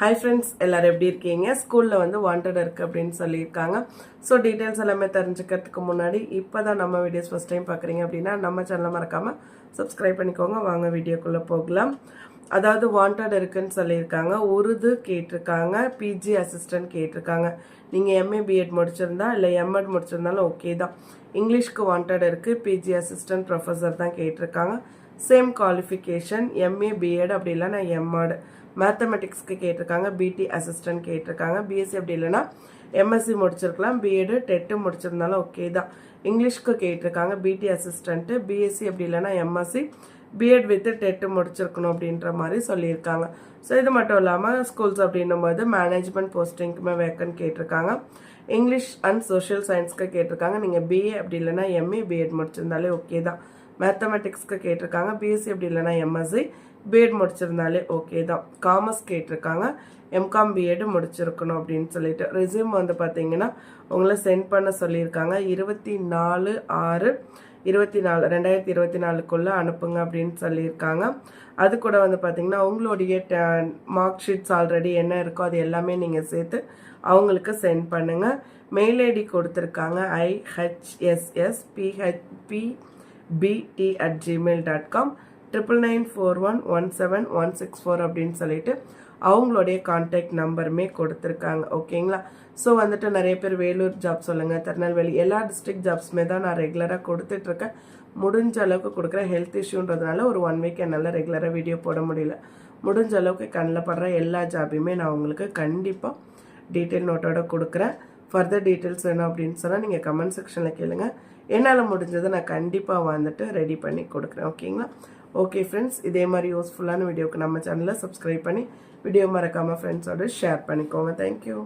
Hi friends எல்லாரும் எப்படி இருக்கீங்க? ஸ்கூலில் வந்து வாண்டட் இருக்குது அப்படின்னு சொல்லியிருக்காங்க. ஸோ டீட்டெயில்ஸ் எல்லாமே தெரிஞ்சுக்கிறதுக்கு முன்னாடி இப்போ தான் நம்ம வீடியோஸ் ஃபஸ்ட் டைம் பார்க்குறீங்க அப்படின்னா நம்ம சேனலை மறக்காமல் சப்ஸ்கிரைப் பண்ணிக்கோங்க. வாங்க வீடியோக்குள்ளே போகலாம். அதாவது வாண்டட் இருக்குன்னு சொல்லியிருக்காங்க. உருது கேட்டிருக்காங்க. பிஜி அசிஸ்டன்ட் கேட்டிருக்காங்க. நீங்கள் எம்ஏ பிஎட் முடிச்சிருந்தா இல்லை எம்எட் முடிச்சிருந்தாலும் ஓகே தான். இங்கிலீஷ்க்கு வாண்டட் இருக்குது பிஜி அசிஸ்டன்ட் ப்ரொஃபஸர் தான் கேட்டிருக்காங்க. சேம் குவாலிஃபிகேஷன் எம்ஏ பிஎட் அப்படி இல்லைன்னா எம்எட் மேத்தமெட்டிக்ஸ்க்கு கேட்டிருக்காங்க பிடி அசிஸ்டன்ட் கேட்டிருக்காங்க. பிஎஸ்சி அப்படி இல்லைன்னா எம்எஸ்சி முடிச்சிருக்கலாம். பிஎடு டெட்டு முடிச்சிருந்தாலும் ஓகே தான். இங்கிலீஷ்க்கு கேட்டிருக்காங்க பிடி அசிஸ்டண்ட்டு பிஎஸ்சி அப்படி இல்லைன்னா எம்எஸ்சி பிஎட் வித்து டெட்டு முடிச்சிருக்கணும் அப்படின்ற மாதிரி சொல்லியிருக்காங்க. ஸோ இது மட்டும் இல்லாமல் ஸ்கூல்ஸ் அப்படின்னும் போது மேனேஜ்மெண்ட் போஸ்டிங்க்குமே வேக்கன் கேட்டிருக்காங்க. இங்கிலீஷ் அண்ட் சோஷியல் சயின்ஸ்க்கு கேட்டிருக்காங்க. நீங்கள் பிஏ அப்படி இல்லைன்னா எம்ஏ பிஎட் முடிச்சிருந்தாலே ஓகே தான். மேத்தமெட்டிக்ஸ்க்கு கேட்டிருக்காங்க. பிஎஸ்சி அப்படி இல்லைன்னா எம்எஸ்சி பிஎட் முடிச்சிருந்தாலே ஓகே தான். காமர்ஸ் கேட்டிருக்காங்க. எம்காம் பிஎட் முடிச்சிருக்கணும் அப்படின்னு சொல்லிட்டு. ரெசியூம் வந்து பார்த்தீங்கன்னா உங்களை சென்ட் பண்ண சொல்லியிருக்காங்க. இருபத்தி நாலு ஆறு இருபத்தி நாலு ரெண்டாயிரத்தி இருபத்தி நாலுக்குள்ளே அனுப்புங்க அப்படின்னு சொல்லியிருக்காங்க. அது கூட வந்து பார்த்தீங்கன்னா உங்களுடைய மார்க் ஷீட்ஸ் ஆல்ரெடி என்ன இருக்கோ அது எல்லாமே நீங்கள் சேர்த்து அவங்களுக்கு சென்ட் பண்ணுங்கள் மெயில் ஐடி கொடுத்துருக்காங்க. IHSS PH PD at Gmail dot com triple nine four one one seven one six four அப்படின்னு சொல்லிட்டு அவங்களுடைய கான்டாக்ட் நம்பருமே கொடுத்துருக்காங்க ஓகேங்களா ஸோ வந்துட்டு நிறைய பேர் வேலூர் ஜாப் சொல்லுங்கள் திருநெல்வேலி எல்லா டிஸ்ட்ரிக்ட் ஜாப்ஸுமே தான் நான் ரெகுலராக கொடுத்துட்ருக்கேன். முடிஞ்ச அளவுக்கு கொடுக்குற ஹெல்த் இஷ்யூன்றதுனால ஒரு ஒன் வீக் என்னால் ரெகுலராக வீடியோ போட முடியல. முடிஞ்ச அளவுக்கு கண்ணில் படுற எல்லா ஜாபையுமே நான் உங்களுக்கு கண்டிப்பாக டீட்டெயில் நோட்டோட கொடுக்குறேன். ஃபர்தர் டீட்டெயில்ஸ் வேணும் அப்படின்னு சொன்னால் நீங்கள் கமெண்ட் செக்ஷனில் கேளுங்கள் என்னால் முடிஞ்சதை நான் கண்டிப்பாக வந்துட்டு ரெடி பண்ணி கொடுக்குறேன். ஓகேங்களா ஓகே ஃப்ரெண்ட்ஸ் இதே மாதிரி யூஸ்ஃபுல்லான வீடியோவுக்கு நம்ம சேனலில் சப்ஸ்கிரைப் பண்ணி வீடியோ மறக்காமல் ஃப்ரெண்ட்ஸோடு ஷேர் பண்ணிக்கோங்க. தேங்க்யூ